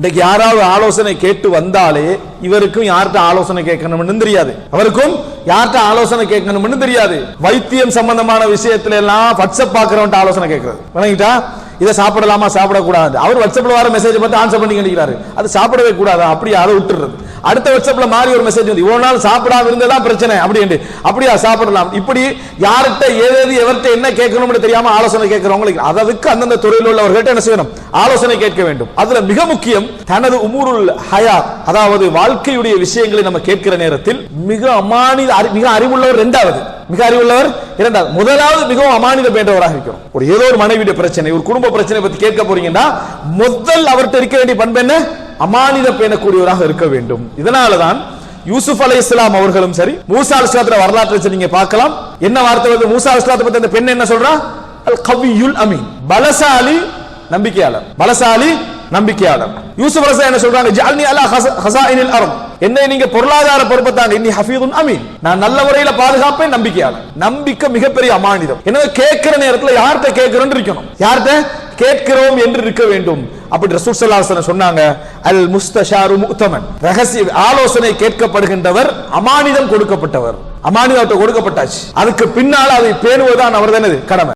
இன்னைக்கு யாராவது ஆலோசனை கேட்டு வந்தாலே இவருக்கும் யார்கிட்ட ஆலோசனை கேட்கணும்னு தெரியாது. அவருக்கும் யார்கிட்ட ஆலோசனை கேட்கணும்னு தெரியாது. வைத்தியம் சம்பந்தமான விஷயத்துல எல்லாம் வாட்ஸ்அப் பாக்குறவன்ட்ட ஆலோசனை கேட்கறது. வணங்கிட்டா? இதை சாப்பிடலாமா? சாப்பிடக்கூடாது. அவர் வாட்ஸ்அப்ல வர மெசேஜ் பார்த்து ஆன்சர் பண்ணி கண்டிக்கிறாரு அது சாப்பிடவே கூடாது? அப்படி அதை விட்டுறது அடுத்த வாட்ஸ்அப்ல மாறி ஒரு மெசேஜ் வந்து இவ்வளவு நாள் சாப்பிடாம இருந்ததான் பிரச்சனை அப்படின்னு அப்படியா சாப்பிடலாம். இப்படி யார்கிட்ட ஏதேது எவர்கிட்ட என்ன கேட்கணும்னு தெரியாம ஆலோசனை கேட்கிறவங்களுக்கு அதற்கு அந்தந்த துறையில் உள்ளவர்கள்ட்ட என்ன செய்யணும்? ஆலோசனை கேட்க வேண்டும். அதுல மிக முக்கியம் தனது உமூருல் ஹயா அதாவது வாழ்க்கையுடைய விஷயங்களை நம்ம கேட்கிற நேரத்தில் மிக அமானித அறி- மிக அறிவுள்ளவர் இரண்டாவது மிக அறிவுள்ளவர் இரண்டாவது. முதலாவது மிகவும் அமானிதம் பேண்டவராக இருக்கிறோம் ஒரு ஏதோ ஒரு மனைவியுடைய பிரச்சனை ஒரு குடும்ப பிரச்சனை பத்தி கேட்க போறீங்கன்னா முதல் அவர்கிட்ட இருக்க வேண்டிய பண்பு என்ன? அமானித பேணக்கூடியவராக இருக்க வேண்டும். இதனாலதான் யூசுப் அலை இஸ்லாம் அவர்களும் சரி மூசா அல் வரலாற்றை நீங்க பார்க்கலாம். என்ன வார்த்தை வந்து மூசா அல் பத்தி அந்த பெண் என்ன சொல்றா? அல் கவியுல் அமீன். பலசாலி நம்பிக்கையாளர். பலசாலி நம்பிக்கையாளர். யூசுப் அலசா என்ன சொல்றாங்க? ஜால்னி அலா ஹஸ- ஹஸாயினில் அர்த். என்னை நீங்க பொருளாதார பொறுப்பை தாங்க. இன்னி ஹஃபீதுன் அமீன். நான் நல்ல முறையில பாதுகாப்பேன் நம்பிக்கையாளர். நம்பிக்கை மிகப்பெரிய அமானிதம். எனவே கேட்கிற நேரத்துல யார்கிட்ட கேட்கிறோம் இருக்கணும்? யார்கிட்ட? கேட்கிறோம் என்று இருக்க வேண்டும். அப்படி ரசூல் ஸல்லல்லாஹு சொன்னாங்க அல் முஸ்தஷாரு முத்தமன் ரகசிய ஆலோசனை கேட்கப்படுகின்றவர் அமானிதம் கொடுக்கப்பட்டவர். அமானிதத்தை கொடுக்கப்பட்டாச்சு. அதுக்கு பின்னால் அதை பேணுவதுதான் அவர் கடமை.